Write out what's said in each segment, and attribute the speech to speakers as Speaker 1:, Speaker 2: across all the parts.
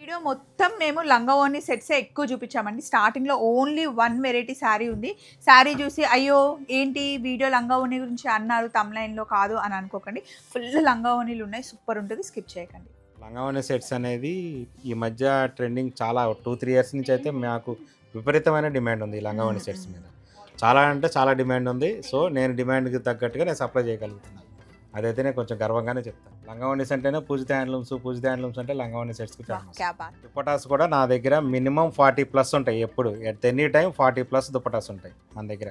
Speaker 1: Video మొత్తం మేము లంగావోని సెట్సే ఎక్కువ చూపించామండి. స్టార్టింగ్లో ఓన్లీ వన్ వెరైటీ శారీ ఉంది. శారీ చూసి అయ్యో ఏంటి వీడియో లంగావోని గురించి అన్నారు తమ్లైన్లో కాదు అని అనుకోకండి. ఫుల్ లంగావోనీలు ఉన్నాయి. సూపర్ ఉంటుంది. స్కిప్ చేయకండి.
Speaker 2: లంగావని సెట్స్ అనేది ఈ మధ్య ట్రెండింగ్ చాలా టూ త్రీ ఇయర్స్ నుంచి అయితే మాకు విపరీతమైన డిమాండ్ ఉంది ఈ లంగావని సెట్స్ మీద. చాలా అంటే చాలా డిమాండ్ ఉంది. సో నేను డిమాండ్కి తగ్గట్టుగా నేను సప్లై చేయగలుగుతున్నాను. అదైతే నేను కొంచెం గర్వంగానే చెప్తాను లంగావనీస్ అంటేనే పూజిత హ్యాండ్లూమ్స్ పూజిత హ్యాండ్లూమ్స్ అంటే లంగావని సెట్స్కి దుపటాస్ కూడా నా దగ్గర మినిమం ఫార్టీ ప్లస్ ఉంటాయి ఎప్పుడు. At any time forty plus dupattas ఉంటాయి మన దగ్గర.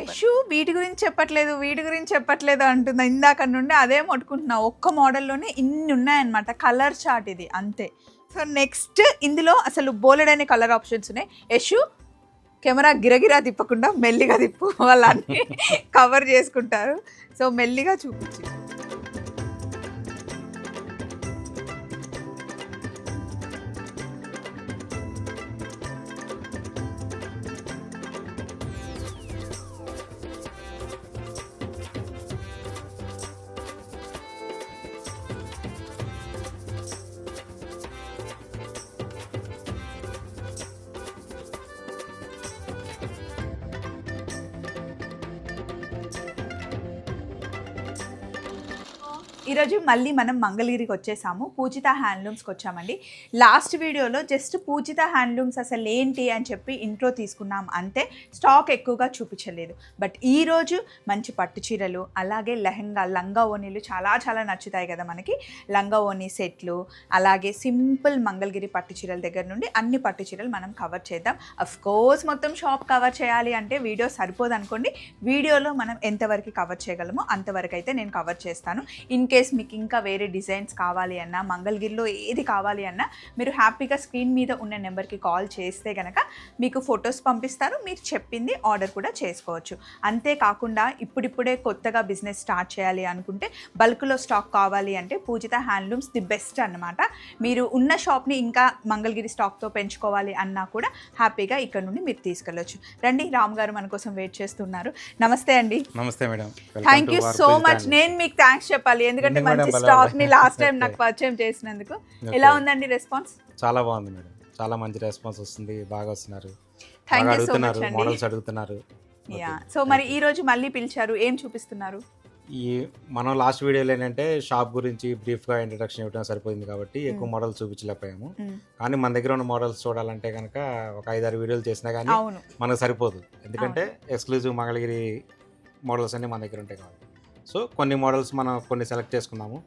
Speaker 1: యశు వీటి గురించి చెప్పట్లేదు వీటి గురించి చెప్పట్లేదు అంటున్నా ఇందాక నుండి అదే పట్టుకుంటున్నా ఒక్క మోడల్లోనే ఇన్ని ఉన్నాయన్నమాట. కలర్ చార్ట్ ఇది అంతే. సో నెక్స్ట్ ఇందులో అసలు బోలెడని కలర్ ఆప్షన్స్ ఉన్నాయి. యశు కెమెరా గిరగిరా తిప్పకుండా మెల్లిగా తిప్పు వాళ్ళని కవర్ చేసుకుంటారు. సో మెల్లిగా చూపించు. ఈరోజు మళ్ళీ మనం మంగళగిరికి వచ్చేసాము. పూజిత హ్యాండ్లూమ్స్కి వచ్చామండి. లాస్ట్ వీడియోలో జస్ట్ పూజిత హ్యాండ్లూమ్స్ అసలు ఏంటి అని చెప్పి ఇంట్రో తీసుకున్నాం అంతే. స్టాక్ ఎక్కువగా చూపించలేదు. బట్ ఈరోజు మంచి పట్టు చీరలు అలాగే లెహంగా లంగా ఓనీలు చాలా చాలా నచ్చుతాయి కదా మనకి. లంగా ఓనీ సెట్లు అలాగే సింపుల్ మంగళగిరి పట్టు చీరల దగ్గర నుండి అన్ని పట్టు చీరలు మనం కవర్ చేద్దాం. అఫ్ కోర్స్ మొత్తం షాప్ కవర్ చేయాలి అంటే వీడియో సరిపోదు అనుకోండి వీడియోలో మనం ఎంతవరకు కవర్ చేయగలమో అంతవరకు అయితే నేను కవర్ చేస్తాను. ఇన్ కేస్ మీకు ఇంకా వేరే డిజైన్స్ కావాలి అన్నా మంగళగిరిలో ఏది కావాలి అన్నా మీరు హ్యాపీగా స్క్రీన్ మీద ఉన్న నెంబర్కి కాల్ చేస్తే కనుక మీకు ఫొటోస్ పంపిస్తారు మీరు చెప్పింది ఆర్డర్ కూడా చేసుకోవచ్చు. అంతేకాకుండా ఇప్పుడిప్పుడే కొత్తగా బిజినెస్ స్టార్ట్ చేయాలి అనుకుంటే బల్క్లో స్టాక్ కావాలి అంటే పూజిత హ్యాండ్లూమ్స్ ది బెస్ట్ అన్నమాట. మీరు ఉన్న షాప్ని ఇంకా మంగళగిరి స్టాక్తో పెంచుకోవాలి అన్నా కూడా హ్యాపీగా ఇక్కడ నుండి మీరు తీసుకెళ్ళొచ్చు. రండి రామ్ గారు మన కోసం వెయిట్ చేస్తున్నారు. నమస్తే అండి.
Speaker 2: నమస్తే madam.
Speaker 1: Thank you so much నేను మీకు థ్యాంక్స్ చెప్పాలి. ఎందుకంటే
Speaker 2: ఎందుకు
Speaker 1: మంచి. స్టాక్ని లాస్ట్ టైం నాకు. పరిచయం చేసినందుకు. ఎలా ఉందండి రెస్పాన్స్
Speaker 2: చాలా బాగుంది మేడం. చాలా మంచి రెస్పాన్స్ వస్తుంది. బాగా వస్తున్నారు. బాగా అడుగుతున్నారు. మోడల్స్ అడుగుతున్నారు.
Speaker 1: సో మరి ఈ రోజు మళ్ళీ పిలిచారు. ఏం చూపిస్తున్నారు?
Speaker 2: ఈ మనం లాస్ట్ వీడియోలో ఏంటంటే షాప్ గురించి బ్రీఫ్గా ఇంట్రడక్షన్ ఇవ్వడం సరిపోయింది కాబట్టి ఎక్కువ
Speaker 1: Mm.
Speaker 2: మోడల్స్ చూపించలేకపోయాము.
Speaker 1: మ్మ్.
Speaker 2: కానీ మన దగ్గర ఉన్న మోడల్స్ చూడాలంటే కనుక ఒక ఐదారు వీడియోలు చేసినా కానీ మనకు సరిపోదు. ఎందుకంటే ఎక్స్క్లూజివ్ మంగళగిరి మోడల్స్ అన్ని మన దగ్గర ఉంటాయి కాబట్టి. సో కొన్ని మోడల్స్ మనం కొన్ని సెలెక్ట్ చేసుకున్నాము.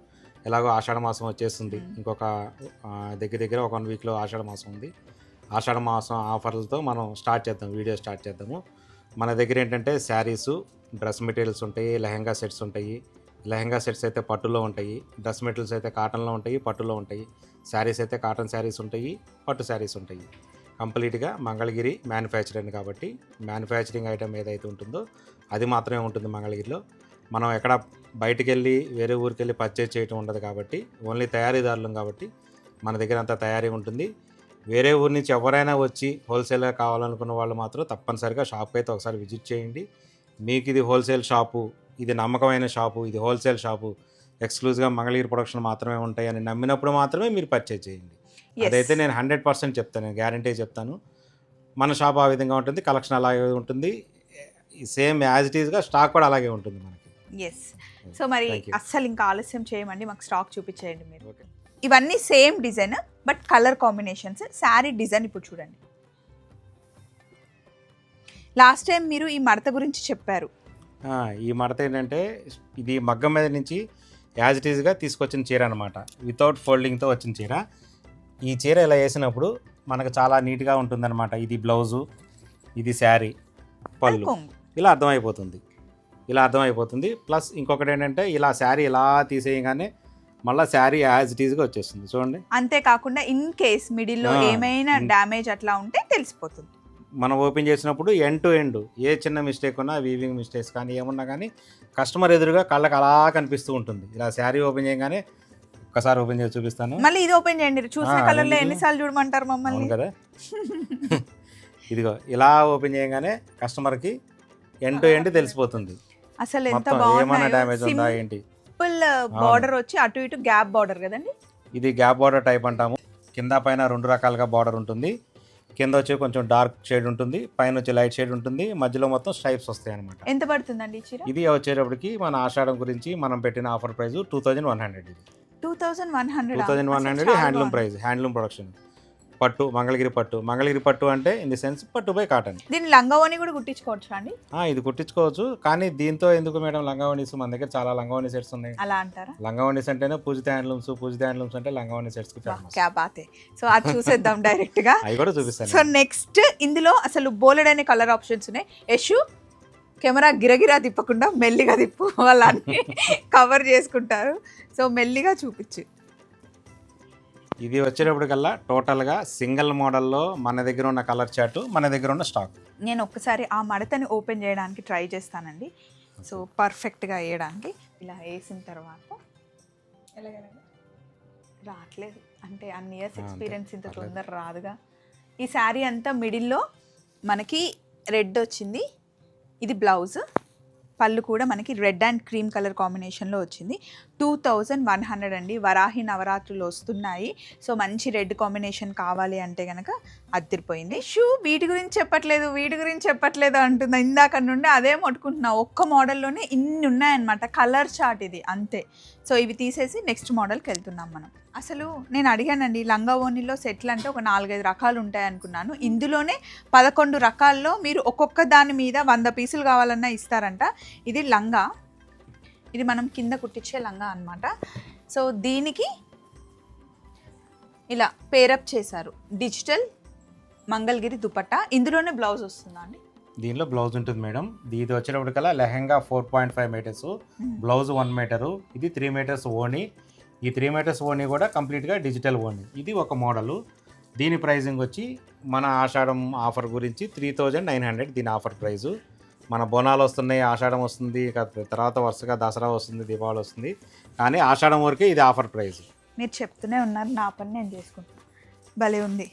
Speaker 2: ఎలాగో ఆషాఢ మాసం వచ్చేస్తుంది. ఇంకొక దగ్గర దగ్గర ఒక వన్ వీక్లో ఆషాఢ మాసం ఉంది. ఆషాఢ మాసం ఆఫర్లతో మనం స్టార్ట్ చేద్దాం వీడియో స్టార్ట్ చేద్దాము. మన దగ్గర ఏంటంటే శారీసు డ్రెస్ మెటీరియల్స్ ఉంటాయి లెహంగా సెట్స్ ఉంటాయి. లెహంగా సెట్స్ అయితే పట్టులో ఉంటాయి డ్రెస్ మెటీరియల్స్ అయితే కాటన్లో ఉంటాయి పట్టులో ఉంటాయి. శారీస్ అయితే కాటన్ శారీస్ ఉంటాయి పట్టు శారీస్ ఉంటాయి. కంప్లీట్గా మంగళగిరి మ్యానుఫ్యాక్చరింగ్ కాబట్టి మ్యానుఫ్యాక్చరింగ్ ఐటమ్ ఏదైతే ఉంటుందో అది మాత్రమే ఉంటుంది మంగళగిరిలో. మనం ఎక్కడ బయటికి వెళ్ళి వేరే ఊరికి వెళ్ళి పర్చేజ్ చేయటం ఉండదు కాబట్టి ఓన్లీ తయారీదారులం కాబట్టి మన దగ్గర అంతా తయారీ ఉంటుంది. వేరే ఊరి నుంచి ఎవరైనా వచ్చి హోల్సేల్గా కావాలనుకున్న వాళ్ళు మాత్రం తప్పనిసరిగా షాప్కి అయితే ఒకసారి విజిట్ చేయండి. మీకు ఇది హోల్సేల్ షాపు ఇది నమ్మకమైన షాపు ఇది హోల్సేల్ షాపు ఎక్స్క్లూజివ్గా మంగళగిరి ప్రొడక్షన్ మాత్రమే ఉంటాయి అని నమ్మినప్పుడు మాత్రమే మీరు పర్చేజ్ చేయండి. అదైతే నేను హండ్రెడ్ పర్సెంట్ చెప్తాను గ్యారంటీ చెప్తాను. మన షాప్ ఆ విధంగా ఉంటుంది కలెక్షన్ అలాగే ఉంటుంది. సేమ్ యాజ్ ఇట్ ఈస్గా స్టాక్ కూడా అలాగే ఉంటుంది మనకి.
Speaker 1: ఎస్ సో మరి
Speaker 2: Thank you.
Speaker 1: అస్సలు ఇంకా ఆలస్యం చేయమండి మాకు స్టాక్ చూపించేయండి మీరు. ఇవన్నీ same design but colour combinations. Sari design ఇప్పుడు చూడండి. లాస్ట్ టైం మీరు ఈ మడత గురించి చెప్పారు.
Speaker 2: ఈ మడత ఏంటంటే ఇది మగ్గం మీద నుంచి యాజ్ ఇట్ ఈస్గా తీసుకొచ్చిన చీర అనమాట వితౌట్ ఫోల్డింగ్తో వచ్చిన చీర. ఈ చీర ఇలా వేసినప్పుడు మనకు చాలా నీట్గా ఉంటుందన్నమాట. ఇది బ్లౌజు ఇది శారీ పళ్ళు. ఇలా అర్థమైపోతుంది. ఇలా అర్థమైపోతుంది. ప్లస్ ఇంకొకటి ఏంటంటే ఇలా శారీ ఇలా తీసేయగానే మళ్ళీ శారీ యాజ్ ఇట్ ఈస్గా వచ్చేస్తుంది. చూడండి.
Speaker 1: అంతేకాకుండా ఇన్ కేస్ మిడిల్లో ఏమైనా డ్యామేజ్ అట్లా ఉంటే తెలిసిపోతుంది.
Speaker 2: మనం ఓపెన్ చేసినప్పుడు ఎండ్ టు ఎండ్ ఏ చిన్న మిస్టేక్ ఉన్నా వీవింగ్ మిస్టేక్స్ కానీ ఏమున్నా కానీ కస్టమర్ ఎదురుగా కళ్ళకి అలా కనిపిస్తూ ఉంటుంది. ఇలా శారీ ఓపెన్ చేయగానే ఒక్కసారి ఓపెన్ చేసి చూపిస్తాను.
Speaker 1: మళ్ళీ ఇది ఓపెన్ చేయండి. చూసిన
Speaker 2: ఆ,
Speaker 1: కలర్లో
Speaker 2: ఎందుకు?
Speaker 1: ఎన్నిసార్లు చూడమంటారు మమ్మల్ని?
Speaker 2: కదా. ఇదిగో ఇలా ఓపెన్ చేయగానే కస్టమర్కి ఎండ్ టు ఎండ్ తెలిసిపోతుంది.
Speaker 1: అసలు ఎంత బాగుంది
Speaker 2: ఏంటి?
Speaker 1: సింపుల్ బార్డర్ వచ్చి అటు ఇటు గ్యాప్ బార్డర్ కదండి?
Speaker 2: ఇది గ్యాప్ బార్డర్ టైప్ అంటాము. కింద పైన రెండు రకాలుగా బార్డర్ ఉంటుంది. కింద వచ్చి కొంచెం డార్క్ షేడ్ ఉంటుంది. పైన వచ్చి లైట్ షేడ్ ఉంటుంది. మధ్యలో మొత్తం స్ట్రైప్స్ వస్తాయి అనమాట
Speaker 1: ఎంత పడుతుందండి చీర?
Speaker 2: ఇది వచ్చేటప్పటికి మన ఆషాఢం గురించి మనం పెట్టిన offer price two thousand one hundred
Speaker 1: two thousand one
Speaker 2: two
Speaker 1: hundred
Speaker 2: thousand one hundred handloom price handloom production పట్టు మంగళగిరి పట్టు. మంగళగిరి పట్టు అంటే ఇన్ ది సెన్స్ పట్టు బై కాటన్.
Speaker 1: దీని లంగావోని కూడా కుట్టించుకోవచ్చు అండి?
Speaker 2: ఇది కుట్టించుకోవచ్చు. కానీ దీంతో ఎందుకు మేడం లంగావణీస్? మన దగ్గర చాలా లంగావణి సెట్స్ ఉన్నాయి.
Speaker 1: అలా అంటారా?
Speaker 2: లంగావణీస్ అంటేనే పూజిత హ్యాండ్లూమ్స్ పూజిత హ్యాండ్లూమ్స్ అంటే లంగావణి సెట్స్కి ఫేమస్
Speaker 1: క్యా బాతే. సో అది చూసేద్దాం డైరెక్ట్గా
Speaker 2: అవి కూడా చూపిస్తాను.
Speaker 1: సో నెక్స్ట్ ఇందులో అసలు బోలెడ్ అనే కలర్ ఆప్షన్స్ ఉన్నాయి. యశు కెమెరా గిరగిరా తిప్పకుండా మెల్లిగా తిప్పు. వాళ్ళన్ని కవర్ చేసుకుంటారు. సో మెల్లిగా చూపించు.
Speaker 2: ఇది వచ్చేటప్పటికల్లా టోటల్గా సింగిల్ మోడల్లో మన దగ్గర ఉన్న కలర్ చార్ట్ మన దగ్గర ఉన్న స్టాక్.
Speaker 1: నేను ఒక్కసారి ఆ మడతని ఓపెన్ చేయడానికి ట్రై చేస్తానండి. సో పర్ఫెక్ట్గా వేయడానికి. ఇలా వేసిన తర్వాత రావట్లేదు అంటే అన్ని ఇయర్స్. ఎక్స్పీరియన్స్ ఇంత. తొందర రాదుగా. ఈ శారీ అంతా మిడిల్లో మనకి రెడ్ వచ్చింది. ఇది బ్లౌజ్. పళ్ళు కూడా మనకి రెడ్ అండ్ క్రీమ్ కలర్ కాంబినేషన్లో వచ్చింది. టూ థౌజండ్ వన్ హండ్రెడ్ అండి. వరాహి నవరాత్రులు వస్తున్నాయి. సో మంచి రెడ్ కాంబినేషన్ కావాలి అంటే కనుక అద్దరిపోయింది. షూ వీటి గురించి చెప్పట్లేదు వీటి గురించి చెప్పట్లేదు అంటుందా ఇందాక నుండి అదే మొట్టుకుంటున్నా. ఒక్క మోడల్లోనే ఇన్ని ఉన్నాయన్నమాట. కలర్ చార్ట్ ఇది అంతే. సో ఇవి తీసేసి నెక్స్ట్ మోడల్కి వెళ్తున్నాం మనం. అసలు నేను అడిగానండి లంగా ఓణిలో సెట్లు అంటే ఒక నాలుగైదు రకాలు ఉంటాయి అనుకున్నాను. ఇందులోనే పదకొండు రకాల్లో మీరు ఒక్కొక్క దాని మీద వంద పీసులు కావాలన్నా ఇస్తారంట. ఇది లంగా. ఇది మనం కింద కుట్టించే లంగా అన్నమాట. సో దీనికి ఇలా పేరప్ చేశారు. డిజిటల్ మంగళగిరి దుపట్టా. ఇందులోనే బ్లౌజ్ వస్తుందా అండి?
Speaker 2: దీనిలో బ్లౌజ్ ఉంటుంది మేడం. ఇది వచ్చేటప్పటికల్లా lehenga four point five metres. Blouse one metre. ఇది త్రీ మీటర్స్ ఓని ఈ త్రీ మీటర్స్ ఓని కూడా కంప్లీట్గా డిజిటల్ ఓని. ఇది ఒక మోడలు. దీని ప్రైజింగ్ వచ్చి మన ఆషాఢం ఆఫర్ గురించి త్రీ థౌజండ్ నైన్ హండ్రెడ్ దీని ఆఫర్ ప్రైజు మన బోనాలు వస్తున్నాయి ఆషాఢం వస్తుంది తర్వాత వరుసగా దసరా వస్తుంది దీపావళి వస్తుంది. కానీ ఆషాఢం వరకే ఇది ఆఫర్ ప్రైస్.
Speaker 1: మీరు చెప్తూనే ఉన్నారు నా పని నేను చేసుకుంటాను భలే ఉంది.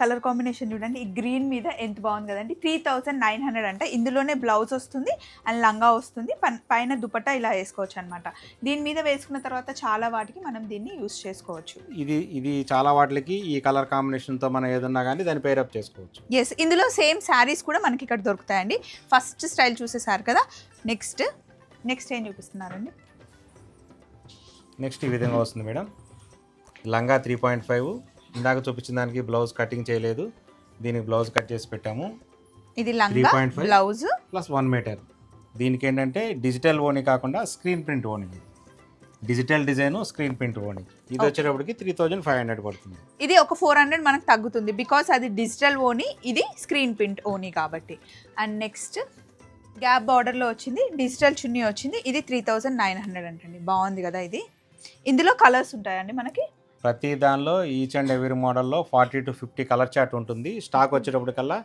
Speaker 1: కలర్ కాంబినేషన్ చూడండి. ఈ గ్రీన్ మీద ఎంత బాగుంది కదండి. త్రీ థౌజండ్ నైన్ హండ్రెడ్ అంటే ఇందులోనే బ్లౌజ్ వస్తుంది అండ్ లంగా వస్తుంది. పన్- దుపట్టా ఇలా వేసుకోవచ్చు అనమాట దీని మీద వేసుకున్న తర్వాత చాలా వాటికి మనం దీన్ని యూస్ చేసుకోవచ్చు.
Speaker 2: ఇది ఇది చాలా వాటికి ఈ కలర్ కాంబినేషన్తో మనం ఏదన్నా కానీ దాన్ని పేరప్ చేసుకోవచ్చు.
Speaker 1: ఎస్ ఇందులో సేమ్ శారీస్ కూడా మనకి ఇక్కడ దొరుకుతాయండి. ఫస్ట్ స్టైల్ చూసేసారు కదా. నెక్స్ట్ నెక్స్ట్ ఏం చూపిస్తున్నారండి?
Speaker 2: నెక్స్ట్ ఈ విధంగా వస్తుంది మేడం. లంగా త్రీ పాయింట్ ఫైవ్ ఇందాక చూపించిన దానికి బ్లౌజ్ కటింగ్ చేయలేదు. దీనికి బ్లౌజ్ కట్ చేసి పెట్టాము.
Speaker 1: ఇది లంగా
Speaker 2: 3.5.
Speaker 1: బ్లౌజ్.
Speaker 2: ప్లస్ వన్ మీటర్ దీనికి ఏంటంటే డిజిటల్ ఓని కాకుండా స్క్రీన్ ప్రింట్ ఓని. డిజిటల్ డిజైన్ స్క్రీన్ ప్రింట్ ఓని. ఇది. వచ్చేటప్పటికి త్రీ థౌజండ్ ఫైవ్ హండ్రెడ్ పడుతుంది.
Speaker 1: ఇది ఒక ఫోర్ హండ్రెడ్ మనకు తగ్గుతుంది బికాస్ అది డిజిటల్ ఓనీ ఇది స్క్రీన్ ప్రింట్ ఓనీ కాబట్టి. అండ్ నెక్స్ట్ గ్యాప్ బార్డర్లో వచ్చింది డిజిటల్ చున్నీ వచ్చింది ఇది త్రీ థౌజండ్ నైన్ హండ్రెడ్ అంటండి. బాగుంది కదా ఇది. ఇందులో కలర్స్ ఉంటాయండి మనకి.
Speaker 2: ప్రతి దానిలో ఈచ్ అండ్ ఎవ్రీ మోడల్లో forty to fifty colour chart ఉంటుంది. Stock వచ్చేటప్పటికల్లా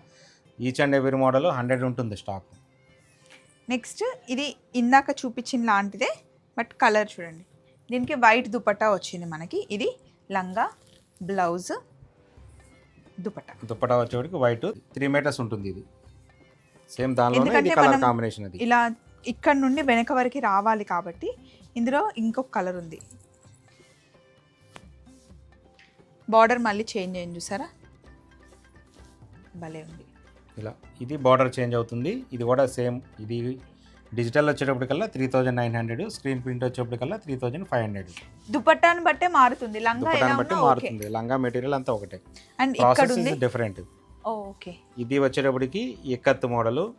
Speaker 2: each and every model hundred ఉంటుంది స్టాక్
Speaker 1: నెక్స్ట్ ఇది ఇందాక చూపించిన లాంటిదే బట్ కలర్ చూడండి. దీనికి వైట్ దుపట్టా వచ్చింది మనకి. ఇది లంగా బ్లౌజ్ దుపట్టా.
Speaker 2: దుప్పటా వచ్చేటికి వైట్ త్రీ మీటర్స్ ఉంటుంది ఇది. సేమ్ ఇది
Speaker 1: ఎందుకంటే
Speaker 2: కలర్ కాంబినేషన్ అది.
Speaker 1: ఇలా ఇక్కడ నుండి వెనక వరకు రావాలి కాబట్టి ఇందులో ఇంకొక కలర్ ఉంది. బార్డర్ మళ్ళీ చేంజ్ అయింది చూసారా? భలే ఉంది.
Speaker 2: ఇలా ఇది బార్డర్ చేంజ్ అవుతుంది. ఇది కూడా సేమ్ ఇది digital వచ్చేటప్పటికల్లా three thousand nine hundred screen print వచ్చేటప్పటికల్లా three thousand five hundred
Speaker 1: దుపట్టాను బట్టే మారుతుంది. లంగా ఎలా
Speaker 2: దుప్పటాన్ని బట్టి మారుతుంది. లంగా మెటీరియల్ అంతా ఒకటే.
Speaker 1: అండ్ ఇక్కడ
Speaker 2: ప్రాసెస్
Speaker 1: ఉంది.
Speaker 2: Is different
Speaker 1: okay.
Speaker 2: ఇది వచ్చేటప్పటికి ఎక్కత్ మోడల్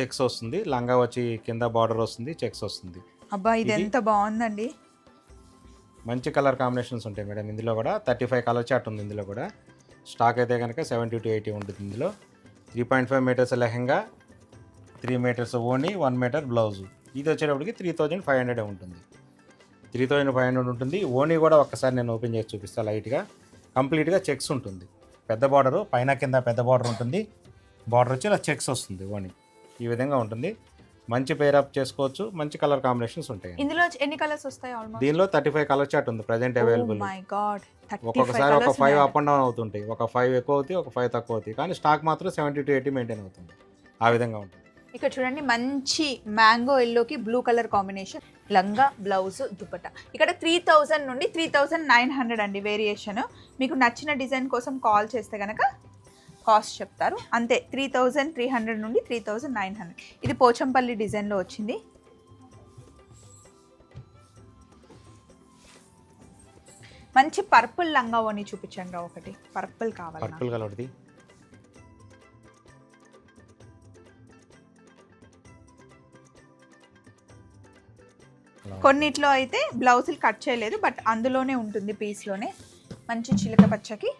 Speaker 2: చెక్స్ వస్తుంది. లంగా వచ్చి కింద బార్డర్ వస్తుంది చెక్స్ వస్తుంది.
Speaker 1: అబ్బా ఇది- ఎంత బాగుందండి.
Speaker 2: మంచి కలర్ కాంబినేషన్స్ ఉంటాయి మేడం. ఇందులో కూడా థర్టీ ఫైవ్ కలర్ చార్ట్ ఉంది ఇందులో కూడా. స్టాక్ అయితే కనుక సెవెంటీ టు ఎయిటీ ఉంటుంది ఇందులో. Three point five metres lehenga three metres ఓని వన్ మీటర్ బ్లౌజు. ఇది వచ్చేటప్పటికి త్రీ థౌజండ్ ఫైవ్ హండ్రెడ్ ఉంటుంది. త్రీ థౌజండ్ ఫైవ్ హండ్రెడ్ ఉంటుంది. ఓనీ కూడా ఒక్కసారి నేను ఓపెన్ చేసి చూపిస్తాను లైట్గా. కంప్లీట్గా చెక్స్ ఉంటుంది. పెద్ద బార్డరు పైన కింద పెద్ద బార్డర్ ఉంటుంది. బార్డర్ వచ్చి ఇలా చెక్స్ వస్తుంది ఓనీ ఈ విధంగా ఉంటుంది. మంచి పేరప్ చేసుకోవచ్చు మంచి కలర్ కాంబినేషన్స్ ఉంటాయి
Speaker 1: ఇందులో ఎన్ని కలర్స్ వస్తాయి ఆల్మోస్ట్
Speaker 2: దీనిలో థర్టీ ఫైవ్ కలర్ చార్ట్ ఉంది ప్రజెంట్ అవైలబుల్
Speaker 1: మై గాడ్
Speaker 2: ఒక్కొక్కసారి ఒక ఫైవ్ అప్ అండ్ డౌన్ అవుతుంటాయి ఒక ఫైవ్ ఎక్కువ అవుతాయి ఒక ఫైవ్ తక్కువ అవుతాయి కానీ స్టాక్ మాత్రం సెవెంటీ టు ఎయిటీ మెయింటైన్ అవుతుంది ఆ విధంగా ఉంటుంది.
Speaker 1: ఇక్కడ చూడండి మంచి మ్యాంగో ఎల్లోకి బ్లూ కలర్ కాంబినేషన్ లంగా బ్లౌజ్ దుపట్టా. ఇక్కడ త్రీ థౌజండ్ నుండి త్రీ థౌజండ్ నైన్ హండ్రెడ్ అండి వేరియేషన్ మీకు నచ్చిన డిజైన్ కోసం కాల్ చేస్తే కనుక కాస్ట్ చెప్తారు. అంతే త్రీ థౌజండ్ త్రీ హండ్రెడ్ నుండి త్రీ థౌజండ్ నైన్ హండ్రెడ్. ఇది పోచంపల్లి డిజైన్లో వచ్చింది. మంచి పర్పుల్ లంగా ఓని చూపించండి ఒకటి. పర్పుల్ కావాలి.
Speaker 2: పర్పుల్ కలర్ది.
Speaker 1: కొన్నిట్లో అయితే బ్లౌజులు కట్ చేయలేదు బట్ అందులోనే ఉంటుంది పీస్లోనే. మంచి చిలక పచ్చకి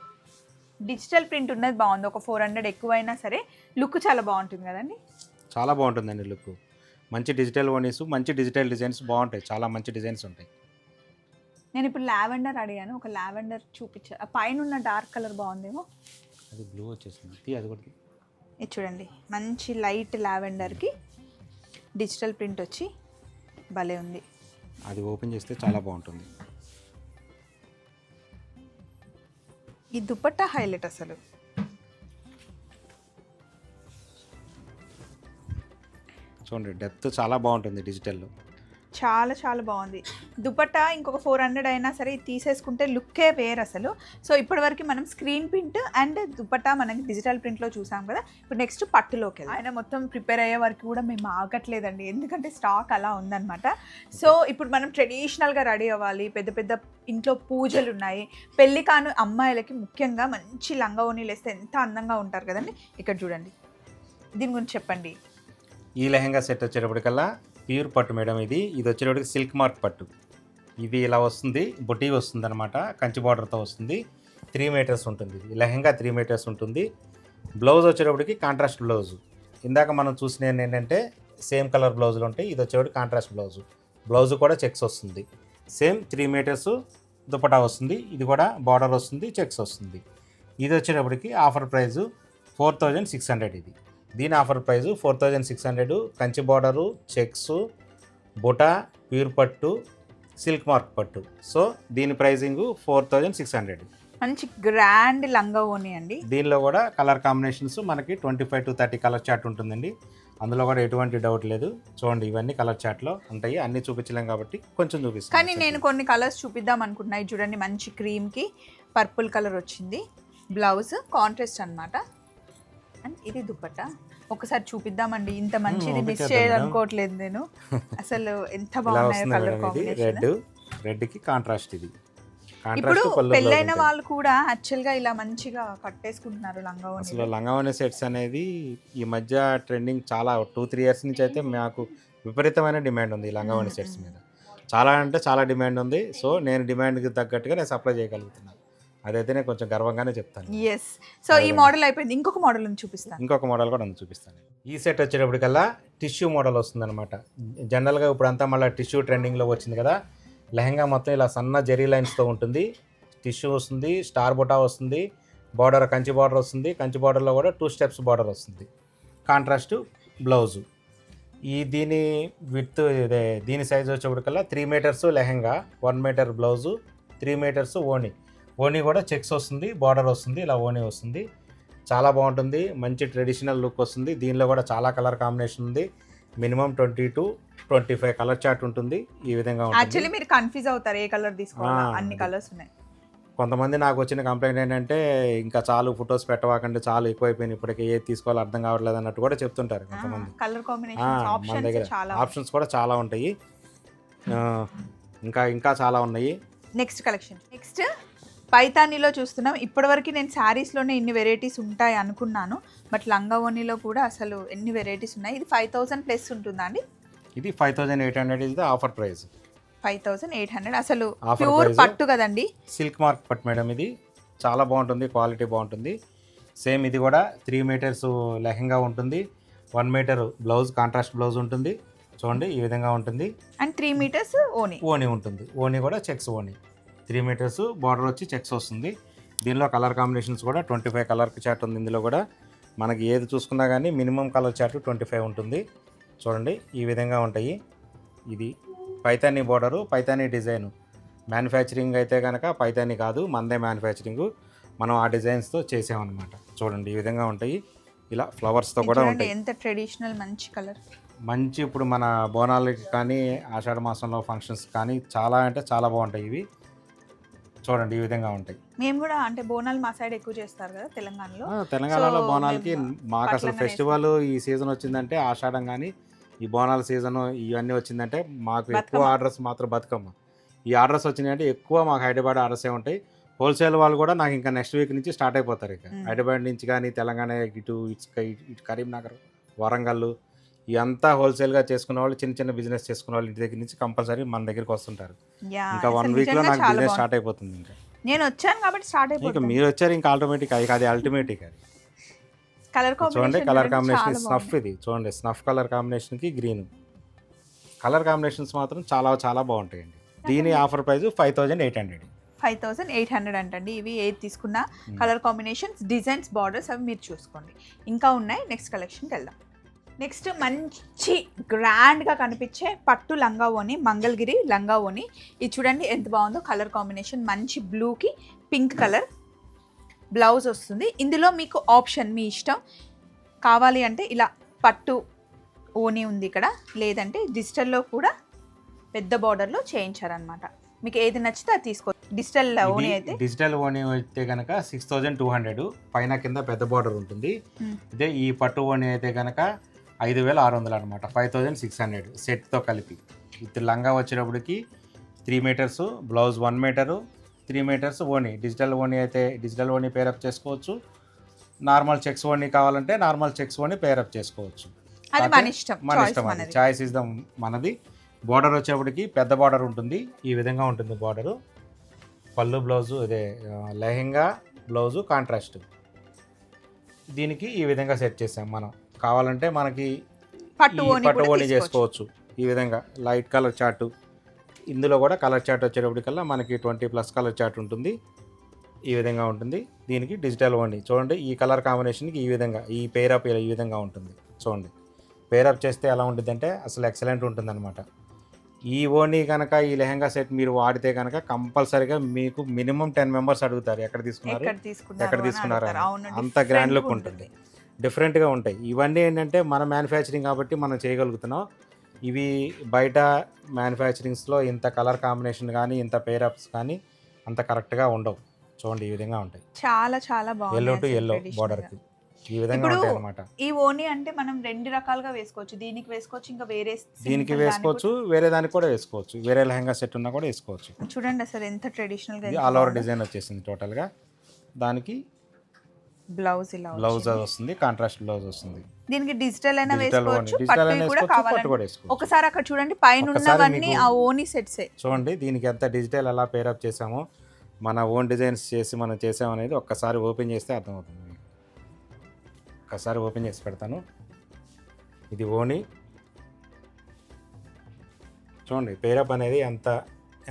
Speaker 1: డిజిటల్ ప్రింట్ ఉన్నది బాగుంది. ఒక ఫోర్ హండ్రెడ్ ఎక్కువైనా సరే లుక్ చాలా బాగుంటుంది కదండి?
Speaker 2: చాలా బాగుంటుందండి లుక్. మంచి డిజిటల్ ఓనీస్ మంచి డిజిటల్ డిజైన్స్ బాగుంటాయి. చాలా మంచి డిజైన్స్ ఉంటాయి.
Speaker 1: నేను ఇప్పుడు లావెండర్ అడిగాను. ఒక లావెండర్ చూపించా ఆ పైన ఉన్న డార్క్ కలర్ బాగుందేమో?
Speaker 2: అది బ్లూ వచ్చేసింది. అది కూడా.
Speaker 1: ఇది చూడండి. మంచి లైట్ లావెండర్కి డిజిటల్ ప్రింట్ వచ్చి భలే ఉంది.
Speaker 2: అది ఓపెన్ చేస్తే చాలా బాగుంటుంది.
Speaker 1: ఈ దుపట్టా హైలైట్ అసలు.
Speaker 2: చూడండి డెప్త్ చాలా బాగుంటుంది డిజిటల్లో.
Speaker 1: చాలా చాలా బాగుంది. దుపట్టా ఇంకొక ఫోర్ హండ్రెడ్ అయినా సరే ఇది తీసేసుకుంటే లుక్కే వేరు అసలు. సో ఇప్పటివరకు మనం స్క్రీన్ ప్రింట్ అండ్ దుపట్టా మనకి డిజిటల్ ప్రింట్లో చూసాం కదా. ఇప్పుడు నెక్స్ట్ పట్టులోకి వెళ్దాం. ఆయన మొత్తం ప్రిపేర్ అయ్యే వరకు కూడా మేము ఆగట్లేదండి. ఎందుకంటే స్టాక్ అలా ఉందన్నమాట. సో ఇప్పుడు మనం ట్రెడిషనల్గా రెడీ అవ్వాలి. పెద్ద పెద్ద ఇంట్లో పూజలు ఉన్నాయి. పెళ్ళి కాను అమ్మాయిలకి ముఖ్యంగా మంచి లంగా ఓనీలు వేస్తే ఎంత అందంగా ఉంటారు కదండి. ఇక్కడ చూడండి. దీని గురించి చెప్పండి.
Speaker 2: ఈ లెహంగా సెట్ వచ్చేటప్పటికల్లా ప్యూర్ పట్టు మేడం ఇది. ఇది వచ్చేటప్పటికి సిల్క్ మార్క్ పట్టు. ఇది ఇలా వస్తుంది బుటీ వస్తుంది అనమాట కంచి బార్డర్తో వస్తుంది. త్రీ మీటర్స్ ఉంటుంది ఇది లెహంగా త్రీ మీటర్స్ ఉంటుంది. బ్లౌజ్ వచ్చేటప్పటికి కాంట్రాస్ట్ బ్లౌజ్. ఇందాక మనం చూసిన ఏంటంటే సేమ్ కలర్ బ్లౌజులు ఉంటాయి ఇది వచ్చేటప్పుడు కాంట్రాస్ట్ బ్లౌజ్. బ్లౌజ్ కూడా చెక్స్ వస్తుంది. సేమ్ త్రీ మీటర్స్ దుపటా వస్తుంది ఇది కూడా బార్డర్ వస్తుంది చెక్స్ వస్తుంది. ఇది వచ్చేటప్పటికి offer price four thousand six hundred ఇది. దీని offer price four thousand six hundred Kanchi border checks buta pure పట్టు సిల్క్ మార్క్ పట్టు. సో దీని pricing four thousand six hundred.
Speaker 1: మంచి గ్రాండ్ లంగా ఓని అండి.
Speaker 2: దీనిలో కూడా కలర్ కాంబినేషన్స్ మనకి twenty five to thirty colour chart ఉంటుందండి. అందులో కూడా ఎటువంటి డౌట్ లేదు. చూడండి ఇవన్నీ కలర్ చార్ట్లో ఉంటాయి. అన్ని చూపించలేం కాబట్టి కొంచెం చూపిస్తాను.
Speaker 1: కానీ నేను కొన్ని కలర్స్ చూపిద్దాం అనుకుంటున్నా. ఇది చూడండి మంచి క్రీమ్కి పర్పుల్ కలర్ వచ్చింది. బ్లౌజ్ కాంట్రాస్ట్ అన్నమాట. అండ్ ఇది దుపట్టా. ఒకసారి చూపిద్దామండి. ఇంత మంచిది మిస్ చేయాలనుకోవట్లేదు నేను. అసలు ఎంత బాగున్నాయో కలర్
Speaker 2: రెడ్ రెడ్కి కాంట్రాస్ట్ ఇది.
Speaker 1: ఇప్పుడు పెళ్ళైన. వాళ్ళు కూడా యాక్చువల్గా ఇలా మంచిగా కట్టేసుకుంటున్నారు లంగా
Speaker 2: అసలు లంగావని సెట్స్ అనేది ఈ మధ్య ట్రెండింగ్ చాలా టూ త్రీ ఇయర్స్ నుంచి అయితే మాకు విపరీతమైన డిమాండ్ ఉంది ఈ లంగావని. సెట్స్ మీద. చాలా అంటే చాలా డిమాండ్ ఉంది. సో నేను డిమాండ్కి తగ్గట్టుగా నేను సప్లై చేయగలుగుతున్నాను అదైతే నేను కొంచెం గర్వంగానే చెప్తాను.
Speaker 1: ఎస్ సో ఈ. మోడల్ అయిపోయింది. ఇంకొక మోడల్ చూపిస్తాను.
Speaker 2: ఇంకొక మోడల్ కూడా ఉంది చూపిస్తాను. ఈ సెట్ వచ్చేటప్పటికల్లా టిష్యూ మోడల్ వస్తుంది అనమాట జనరల్గా ఇప్పుడు అంతా మళ్ళీ టిష్యూ ట్రెండింగ్లో వచ్చింది కదా. లెహంగా మొత్తం ఇలా సన్న జెరీ లైన్స్తో ఉంటుంది. టిష్యూ వస్తుంది స్టార్ బుటా వస్తుంది బార్డర్ కంచి బార్డర్ వస్తుంది. కంచి బార్డర్లో కూడా టూ స్టెప్స్ బార్డర్ వస్తుంది. కాంట్రాస్ట్ బ్లౌజు ఈ దీని విత్ ఇదే దీని size వచ్చేప్పటికల్లా three metres lehenga one metre blouse three metres ఓణి. ఓణి కూడా చెక్స్ వస్తుంది బార్డర్ వస్తుంది ఇలా ఓణి వస్తుంది. చాలా బాగుంటుంది మంచి ట్రెడిషనల్ లుక్ వస్తుంది. దీనిలో కూడా చాలా కలర్ కాంబినేషన్ ఉంది. Minimum twenty to twenty five colour chart ఉంటుంది. ఈ విధంగా
Speaker 1: యాక్చువల్లీ మీరు కన్ఫ్యూజ్ అవుతారు ఏ కలర్ తీసుకోవాలా. అన్ని. కలర్స్ ఉన్నాయి.
Speaker 2: కొంతమంది నాకు వచ్చిన కంప్లైంట్ ఏంటంటే ఇంకా చాలు ఫొటోస్ పెట్టవాకండి చాలు ఎక్కువైపోయింది ఇప్పటికి ఏది తీసుకోవాలో అర్థం కావట్లేదు అన్నట్టు కూడా చెప్తుంటారు కొంతమంది.
Speaker 1: కలర్ కాంబినేషన్
Speaker 2: మన దగ్గర ఆప్షన్స్ కూడా చాలా ఉంటాయి. ఇంకా ఇంకా చాలా ఉన్నాయి.
Speaker 1: Next collection. నెక్స్ట్ పైతానీలో చూస్తున్నాం. ఇప్పటివరకు నేను శారీస్లోనే ఇన్ని వెరైటీస్ ఉంటాయి అనుకున్నాను. బట్ లంగావోనీలో కూడా అసలు ఎన్ని వెరైటీస్ ఉన్నాయి? ఇది ఫైవ్ థౌసండ్ ప్లస్ ఉంటుందా అండి?
Speaker 2: ఇది ఫైవ్ థౌజండ్ ఎయిట్ హండ్రెడ్ ఇది offer price.
Speaker 1: Five thousand eight hundred. అసలు ప్యూర్? పట్టు కదండి?
Speaker 2: సిల్క్ మార్క్ పట్టు మేడం ఇది. చాలా బాగుంటుంది క్వాలిటీ బాగుంటుంది. సేమ్ ఇది కూడా త్రీ మీటర్స్ లెహంగా ఉంటుంది. One metre blouse contrast blouse ఉంటుంది. చూడండి ఈ విధంగా ఉంటుంది.
Speaker 1: అండ్ త్రీ మీటర్స్ ఓనీ
Speaker 2: ఓని ఉంటుంది. ఓని కూడా చెక్స్ ఓని త్రీ మీటర్స్ బార్డర్ వచ్చి చెక్స్ వస్తుంది. దీనిలో కలర్ కాంబినేషన్స్ కూడా ట్వంటీ ఫైవ్ కలర్ చార్ట్ ఉంది. ఇందులో కూడా మనకి ఏది చూసుకున్నా కానీ minimum colour chart twenty five ఉంటుంది. చూడండి ఈ విధంగా ఉంటాయి. ఇది Paithani border Paithani design. Manufacturing అయితే కనుక పైతానీ కాదు మందే మ్యానుఫ్యాక్చరింగ్ మనం ఆ డిజైన్స్తో చేసామన్నమాట. చూడండి ఈ విధంగా ఉంటాయి. ఇలా ఫ్లవర్స్తో కూడా ఉంటాయి.
Speaker 1: ఎంత ట్రెడిషనల్ మంచి కలర్.
Speaker 2: మంచి ఇప్పుడు మన బోనాలకి కానీ ఆషాఢ మాసంలో ఫంక్షన్స్ కానీ చాలా అంటే చాలా బాగుంటాయి ఇవి. చూడండి ఈ విధంగా ఉంటాయి.
Speaker 1: మేము కూడా అంటే బోనాలు మా సైడ్ ఎక్కువ చేస్తారు కదా తెలంగాణలో.
Speaker 2: తెలంగాణలో బోనాలకి మాకు అసలు ఫెస్టివల్ ఈ సీజన్ వచ్చిందంటే ఆషాఢం కానీ ఈ బోనాల సీజన్ ఇవన్నీ వచ్చిందంటే మాకు ఎక్కువ. ఆర్డర్స్ మాత్రం బతుకమ్మ. ఈ ఆర్డర్స్ వచ్చినాయంటే ఎక్కువ మాకు హైదరాబాద్ ఆర్డర్సే ఉంటాయి. హోల్సేల్ వాళ్ళు కూడా నాకు ఇంకా నెక్స్ట్ వీక్ నుంచి స్టార్ట్ అయిపోతారు ఇక. హైదరాబాద్ నుంచి కానీ తెలంగాణ ఇటు ఇటు కరీంనగర్ వరంగల్ ఇదంతా హోల్సేల్గా చేసుకున్న వాళ్ళు చిన్న చిన్న బిజినెస్ చేసుకున్న వాళ్ళు ఇంటి దగ్గర నుంచి కంపల్సరీ మన దగ్గరికి వస్తుంటారు. ఇంకా వన్ వీక్లో నాకు బిజినెస్. స్టార్ట్ అయిపోతుంది ఇంకా.
Speaker 1: నేను వచ్చాను కాబట్టి స్టార్ట్
Speaker 2: ఇక
Speaker 1: అయిపోతుంది.
Speaker 2: మీరు వచ్చారు ఇంకా ఆటోమేటిక్ అది అది అల్టిమేటిక్ అది.
Speaker 1: కలర్
Speaker 2: చూడండి కలర్ కాంబినేషన్ స్నఫ్ ఇది. చూడండి స్నఫ్ కలర్ కాంబినేషన్కి గ్రీన్ కలర్ కాంబినేషన్స్ మాత్రం చాలా చాలా బాగుంటాయండి. దీని offer price five thousand eight hundred
Speaker 1: five thousand eight hundred అంటండి. ఇవి ఏది తీసుకున్నా. కలర్ కాంబినేషన్స్ డిజైన్స్ బార్డర్స్ అవి మీరు చూసుకోండి. ఇంకా ఉన్నాయి. నెక్స్ట్ కలెక్షన్కి వెళ్దాం. నెక్స్ట్ మంచి గ్రాండ్గా కనిపించే పట్టు లంగా ఓని మంగళగిరి లంగా ఓని ఇది చూడండి ఎంత బాగుందో కలర్ కాంబినేషన్. మంచి బ్లూకి పింక్ కలర్ బ్లౌజ్ వస్తుంది. ఇందులో మీకు ఆప్షన్ మీ ఇష్టం. కావాలి అంటే ఇలా పట్టు ఓని ఉంది ఇక్కడ. లేదంటే డిజిటల్లో కూడా పెద్ద బార్డర్లో చేయించారనమాట మీకు ఏది నచ్చితే అది తీసుకో డిజిటల్ ఓని అయితే.
Speaker 2: డిజిటల్ ఓనీ అయితే కనుక సిక్స్ థౌజండ్ టూ హండ్రెడ్. పైన కింద పెద్ద బార్డర్ ఉంటుంది. ఇదే ఈ పట్టు ఓనీ అయితే కనుక ఐదు వేల ఆరు వందలు అనమాట ఫైవ్ థౌజండ్ సిక్స్ హండ్రెడ్. సెట్తో కలిపి. విత్ లంగా వచ్చేటప్పటికి three metres blouse one metre three metres ఓనీ. Digital ఓనీ అయితే డిజిటల్ ఓనీ పేరప్ చేసుకోవచ్చు. నార్మల్ చెక్స్ ఓనీ కావాలంటే నార్మల్ చెక్స్ ఓనీ పేరప్ చేసుకోవచ్చు.
Speaker 1: అది మన ఇష్టం.
Speaker 2: మన
Speaker 1: చాయిస్
Speaker 2: ఇష్టం అది. చాయిస్ ఇస్ ద మనది. బార్డర్ వచ్చేప్పటికి పెద్ద బార్డర్ ఉంటుంది. ఈ విధంగా ఉంటుంది బార్డరు పళ్ళు బ్లౌజు ఇదే ఆ, లెహెంగా బ్లౌజు కాంట్రాస్ట్ దీనికి ఈ విధంగా సెట్ చేసాం మనం. కావాలంటే మనకి
Speaker 1: పట్టు ఓని.
Speaker 2: చేసుకోవచ్చు. ఈ విధంగా లైట్ కలర్ చార్ట్ ఇందులో కూడా కలర్ చార్ట్ వచ్చేటప్పటికల్లా మనకి ట్వంటీ ప్లస్ కలర్ చార్ట్ ఉంటుంది. ఈ విధంగా ఉంటుంది. దీనికి డిజిటల్ ఓని చూడండి ఈ కలర్ కాంబినేషన్కి ఈ విధంగా ఈ పేరప్ ఈ విధంగా ఉంటుంది. చూడండి పేరప్ చేస్తే ఎలా ఉంటుంది అంటే అసలు ఎక్సలెంట్ ఉంటుంది అనమాట ఈ ఓని కనుక ఈ లెహంగా సెట్ మీరు వాడితే కనుక కంపల్సరీగా మీకు మినిమం టెన్ మెంబర్స్ అడుగుతారు ఎక్కడ తీసుకున్నారు
Speaker 1: ఎక్కడ తీసుకున్నారు
Speaker 2: అంత
Speaker 1: different
Speaker 2: grand
Speaker 1: గా
Speaker 2: look ఉంటుంది. డిఫరెంట్గా ఉంటాయి. ఇవన్నీ ఏంటంటే మన మ్యానుఫ్యాక్చరింగ్ కాబట్టి మనం చేయగలుగుతున్నాం. ఇవి బయట మ్యానుఫ్యాక్చరింగ్స్లో ఇంత కలర్ కాంబినేషన్ కానీ ఇంత పేరప్స్ కానీ అంత కరెక్ట్గా ఉండవు. చూడండి ఈ విధంగా ఉంటాయి.
Speaker 1: చాలా చాలా బాగుంది
Speaker 2: ఎల్లో టు ఎల్లో బార్డర్కి
Speaker 1: గా.
Speaker 2: ఈ విధంగా ఉంటాయి అనమాట
Speaker 1: ఈ ఓని అంటే మనం రెండు రకాలుగా వేసుకోవచ్చు. దీనికి వేసుకోవచ్చు ఇంకా వేరే
Speaker 2: దీనికి వేసుకోవచ్చు వేరే దానికి కూడా వేసుకోవచ్చు. వేరే లెహంగా సెట్ ఉన్నా కూడా వేసుకోవచ్చు.
Speaker 1: చూడండి అసలు ఎంత ట్రెడిషనల్గా
Speaker 2: ఆల్ ఓవర్. డిజైన్ వచ్చేసింది టోటల్గా దానికి
Speaker 1: బ్లౌజ్ ఇలా
Speaker 2: బ్లౌజ్
Speaker 1: వచ్చింది.
Speaker 2: వస్తుంది కాంట్రాస్ట్ బ్లౌజ్ వస్తుంది.
Speaker 1: దీనికి డిజిటల్ అయినా వేసుకోవచ్చు పట్టు కూడా కావాలంటే ఒకసారి అక్కడ చూడండి పైన ఉన్నవన్నీ ఆ ఓని సెట్సే.
Speaker 2: చూడండి దీనికి ఎంత డిజిటల్ ఎలా పేరప్ చేసామో మన ఓన్ డిజైన్స్ చేసి మనం చేసామనేది ఒక్కసారి ఓపెన్ చేస్తే అర్థమవుతుంది. ఒక్కసారి ఓపెన్ చేసి పెడతాను. ఇది ఓని. చూడండి పేరప్ అనేది ఎంత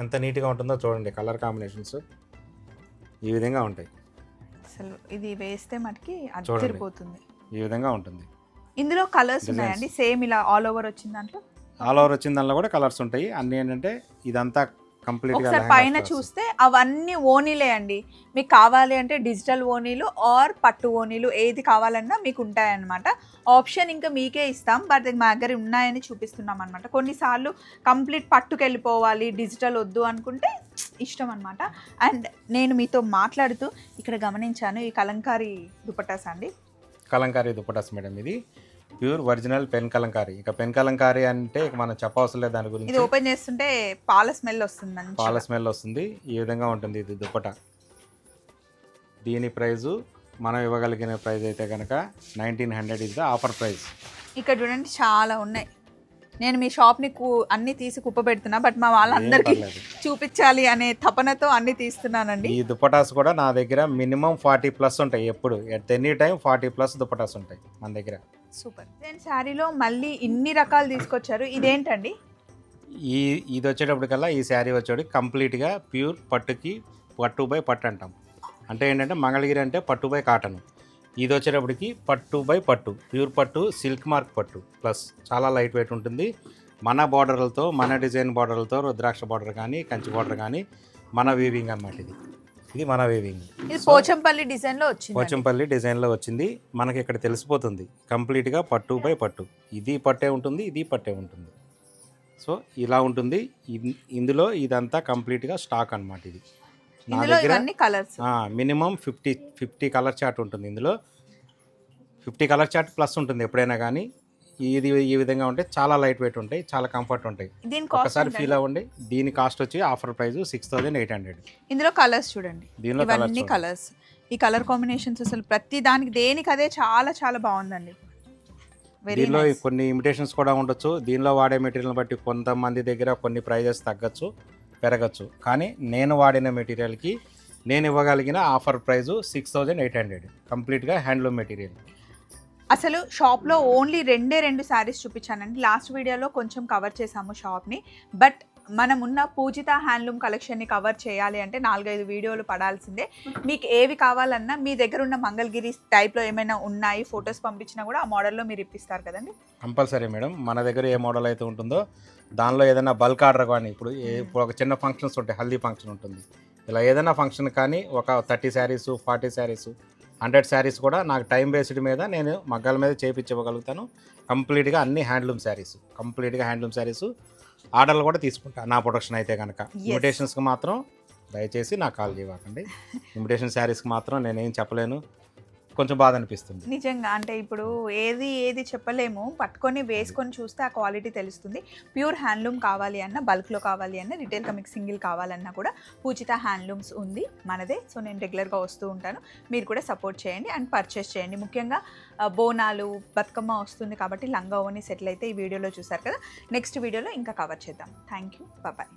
Speaker 2: ఎంత నీట్గా ఉంటుందో చూడండి కలర్ కాంబినేషన్స్ ఈ విధంగా ఉంటాయి.
Speaker 1: అసలు ఇది వేస్తే మనకి. అదిరిపోతుంది
Speaker 2: ఈ విధంగా ఉంటుంది.
Speaker 1: ఇందులో కలర్స్. ఉన్నాయండి. సేమ్ ఇలా ఆల్ ఓవర్ వచ్చిన దాంట్లో?
Speaker 2: ఆల్ ఓవర్ వచ్చిన దానిలో కూడా కలర్స్ ఉంటాయి. అన్నీ ఏంటంటే ఇదంతా
Speaker 1: ఒకసారి పైన చూస్తే అవన్నీ ఓనీలే అండి. మీకు కావాలి అంటే డిజిటల్ ఓనీలు ఆర్ పట్టు ఓనీలు ఏది కావాలన్నా మీకు ఉంటాయన్నమాట. ఆప్షన్ ఇంకా మీకే ఇస్తాం. బట్ మా దగ్గర ఉన్నాయని చూపిస్తున్నాం అనమాట కొన్నిసార్లు కంప్లీట్ పట్టుకు వెళ్ళిపోవాలి డిజిటల్ వద్దు అనుకుంటే ఇష్టం అనమాట అండ్ నేను మీతో మాట్లాడుతూ ఇక్కడ గమనించాను ఈ కలంకారీ దుపట్టాస్ అండి.
Speaker 2: కలంకారీ దుపటాస్ మేడం ఇది. Pure original pen Kalamkari. ఇక పెన్ కలంకారీ అంటే ఇక మనం చెప్పవసరం లేదు దాని
Speaker 1: ఇది
Speaker 2: గురించి
Speaker 1: ఓపెన్ చేస్తుంటే పాల స్మెల్ వస్తుంది
Speaker 2: పాల. స్మెల్ వస్తుంది. ఈ విధంగా ఉంటుంది ఇది దుపట దీని ప్రైజు మనం ఇవ్వగలిగిన ప్రైస్ అయితే కనుక nineteen hundred is the offer price
Speaker 1: ఇక్కడ చూడండి చాలా ఉన్నాయి. నేను మీ షాప్ని కు అన్ని తీసి కుప్ప పెడుతున్నా బట్ మా వాళ్ళందరికీ. చూపించాలి అనే తపనతో అన్ని తీస్తున్నానండి.
Speaker 2: ఈ దుపటాస్ కూడా నా దగ్గర మినిమం ఫార్టీ ప్లస్ ఉంటాయి ఎప్పుడు. At any time forty plus dupattas ఉంటాయి మన దగ్గర.
Speaker 1: సూపర్. నేను శారీలో మళ్ళీ ఇన్ని రకాలు తీసుకొచ్చారు. ఇదేంటండి?
Speaker 2: ఈ ఇది వచ్చేటప్పటికల్లా ఈ శారీ వచ్చేటి కంప్లీట్గా ప్యూర్ పట్టుకి పట్టు బై పట్టు అంటాం. అంటే ఏంటంటే మంగళగిరి అంటే పట్టు బై కాటన్. ఇది వచ్చేటప్పటికి పట్టు బై పట్టు. ప్యూర్ పట్టు సిల్క్ మార్క్ పట్టు. ప్లస్ చాలా లైట్ వెయిట్ ఉంటుంది. మన బార్డర్లతో మన డిజైన్ బార్డర్లతో రుద్రాక్ష బార్డర్ కానీ కంచి బార్డర్ కానీ మన వీవింగ్ అన్నమాట ఇది. ఇది మన వేవింగ్
Speaker 1: ఇది పోచంపల్లి డిజైన్లో వచ్చింది
Speaker 2: పోచంపల్లి డిజైన్లో వచ్చింది. మనకి ఇక్కడ తెలిసిపోతుంది. కంప్లీట్గా పట్టు బై పట్టు. ఇది పట్టే ఉంటుంది ఇది పట్టే ఉంటుంది. సో ఇలా ఉంటుంది. ఇందులో ఇదంతా కంప్లీట్గా స్టాక్ అన్నమాట ఇది. నా దగ్గర
Speaker 1: colours
Speaker 2: minimum fifty fifty colour chart ఉంటుంది ఇందులో. ఫిఫ్టీ కలర్ చార్ట్ ప్లస్ ఉంటుంది ఎప్పుడైనా కానీ. ఇది ఈ విధంగా ఉంటే చాలా లైట్ వెయిట్ ఉంటాయి చాలా కంఫర్ట్ ఉంటాయి. ఒకసారి ఫీల్ అవ్వండి దీని కాస్ట్ వచ్చి offer price six thousand eight hundred
Speaker 1: ఇందులో కలర్స్ చూడండి.
Speaker 2: దీనిలో కలర్స్
Speaker 1: కలర్స్ ఈ కలర్ కాంబినేషన్స్ అసలు ప్రతి దానికి దేనికి అదే చాలా చాలా బాగుందండి.
Speaker 2: దీనిలో కొన్ని ఇమిటేషన్స్ కూడా ఉండొచ్చు. దీనిలో వాడే మెటీరియల్ బట్టి కొంతమంది దగ్గర కొన్ని ప్రైజెస్ తగ్గచ్చు. పెరగచ్చు. కానీ నేను వాడిన మెటీరియల్కి నేను ఇవ్వగలిగిన offer price six thousand eight hundred. కంప్లీట్గా హ్యాండ్లూమ్ మెటీరియల్.
Speaker 1: అసలు షాప్లో ఓన్లీ రెండే రెండు శారీస్ చూపించానండి. లాస్ట్ వీడియోలో కొంచెం కవర్ చేసాము షాప్ని. బట్ మనం ఉన్న పూజిత హ్యాండ్లూమ్ కలెక్షన్ని కవర్ చేయాలి అంటే నాలుగైదు వీడియోలు పడాల్సిందే. మీకు ఏవి కావాలన్నా మీ దగ్గర ఉన్న మంగళగిరి టైప్లో ఏమైనా ఉన్నాయి ఫొటోస్ పంపించినా కూడా ఆ మోడల్లో మీరు ఇప్పిస్తారు కదండి?
Speaker 2: Compulsory madam. మన దగ్గర ఏ మోడల్ అయితే ఉంటుందో దానిలో ఏదైనా బల్క్ ఆర్డర్ కానీ ఇప్పుడు ఏ- ఇప్పుడు ఒక చిన్న ఫంక్షన్స్ ఉంటాయి హల్దీ ఫంక్షన్ ఉంటుంది. ఇలా ఏదైనా ఫంక్షన్ కానీ ఒక thirty saris forty saris hundred saris కూడా నాకు టైం బేస్డ్ మీద నేను మగ్గాల మీద చేయించగలుగుతాను కంప్లీట్గా అన్ని హ్యాండ్లూమ్ శారీస్ కంప్లీట్గా హ్యాండ్లూమ్ శారీస్ ఆర్డర్లు కూడా తీసుకుంటా నా ప్రొడక్షన్ అయితే కనుక ఇన్విటేషన్స్కి మాత్రం దయచేసి నాకు కాల్ చేయకండి. ఇన్విటేషన్ శారీస్కి మాత్రం నేనేం చెప్పలేను. కొంచెం బాధ అనిపిస్తుంది
Speaker 1: నిజంగా అంటే ఇప్పుడు ఏది ఏది చెప్పలేము. పట్టుకొని వేసుకొని చూస్తే ఆ క్వాలిటీ తెలుస్తుంది. ప్యూర్ హ్యాండ్లూమ్ కావాలి అన్న బల్క్లో కావాలి అన్న రిటైల్గా మీకు సింగిల్ కావాలన్నా కూడా పూజిత హ్యాండ్లూమ్స్ ఉంది మనదే. సో నేను రెగ్యులర్గా వస్తూ ఉంటాను. మీరు కూడా సపోర్ట్ చేయండి అండ్ పర్చేస్ చేయండి. ముఖ్యంగా బోనాలు బతుకమ్మ వస్తుంది కాబట్టి లంగా ఓని సెటిల్ అయితే ఈ వీడియోలో చూసారు కదా. నెక్స్ట్ వీడియోలో ఇంకా కవర్ చేద్దాం. Thank you bye